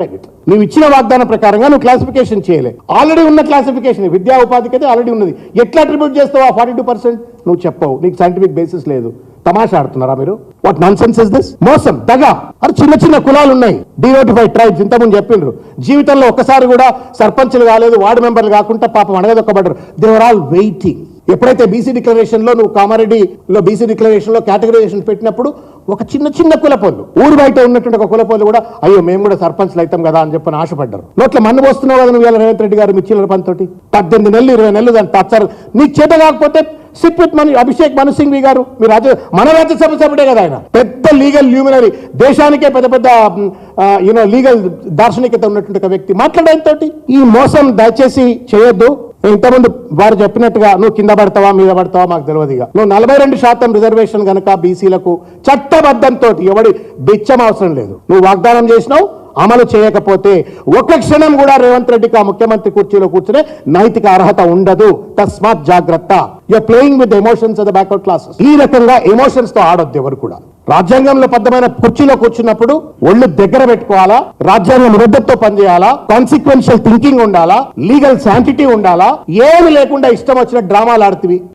నువ్వు ఇచ్చిన వాగ్దానం ప్రకారంగా నువ్వు క్లాసిఫికేషన్ చేయలే. ఆల్రెడీ ఉన్న క్లాసిఫికేషన్ విద్యా ఉపాధికి అయితే ఆల్రెడీ ఉన్నది. ఎట్లా అట్రిబ్యూట్ చేస్తావు ఆ ఫార్టీ టూ పర్సెంట్ నువ్వు చెప్పవు. నీకు సైంటిఫిక్ బేసిస్ లేదు. తమాషా ఆడుతున్నారా మీరు? What nonsense is this మోసం దగ. అది చిన్న చిన్న కులాలు ఉన్నాయి. డినోటిఫైడ్ ట్రైబ్స్ ఇంతకుముందు చెప్పిండ్రు. జీవితంలో ఒక్కసారి కూడా సర్పంచ్లు కాలేదు వార్డు మెంబర్లు కాకుండా పాపం అడగదొక్కబడ్డారు దేవర్ ఆల్ వెయిటింగ్ ఎప్పుడైతే బీసీ డిక్లరేషన్లో నువ్వు కామారెడ్డిలో బీసీ డిక్లరేషన్లో కేటగరైజేషన్ పెట్టినప్పుడు ఒక చిన్న చిన్న కులపోళ్ళు ఊరు బయట ఉన్నటువంటి ఒక కులపోళ్ళు కూడా అయ్యో మేము కూడా సర్పంచ్లు అవుతాం కదా అని చెప్పని ఆశపడ్డారు. నోట్ల మన్ను పోస్తున్నావు కదా నువ్వు రేవంత్ రెడ్డి గారు మీ పనితోటి పద్దెనిమిది నెలలు ఇరవై నెలలు దాన్ని టచ్చారు నీ చేత కాకపోతే సిట్ విత్ అభిషేక్ మను సింఘ్వి గారు మీ రాజ్య మన రాజ్యసభ సభ్యుడే కదా ఆయన. పెద్ద లీగల్ ల్యూమినరీ దేశానికే పెద్ద పెద్ద యూనో లీగల్ దార్శనికత ఉన్నటువంటి ఒక వ్యక్తి. మాట్లాడేంతోటి ఈ మోసం దయచేసి చేయొద్దు. ఇంతకుముందు వారు చెప్పినట్టుగా నువ్వు కింద పడతావా మీద పడతావా మాకు తెలియదు ఇక. నువ్వు నలభై రెండు శాతం రిజర్వేషన్ కనుక బీసీలకు చట్టబద్ధంతో ఎవడి బిచ్చం అవసరం లేదు. నువ్వు వాగ్దానం చేసినావు అమలు చేయకపోతే ఒక క్షణం కూడా రేవంత్ రెడ్డికి ఆ ముఖ్యమంత్రి కుర్చీలో కూర్చునే నైతిక అర్హత ఉండదు. తస్మాత్ జాగ్రత్త. You are playing with emotions of the backward classes ఈ రకంగా ఎమోషన్స్తో ఆడొద్దు ఎవరు కూడా. రాజ్యాంగంలో బద్దమైన కుర్చీలో కూర్చున్నప్పుడు ఒళ్ళు దగ్గర పెట్టుకోవాలా? రాజ్యాంగం నిబద్ధతతో పనిచేయాలా? కాన్సిక్వెన్షియల్ థింకింగ్ ఉండాలా? లీగల్ శాంటిటీ ఉండాలా? ఏమి లేకుండా ఇష్టం వచ్చిన డ్రామాలు ఆడుతుంది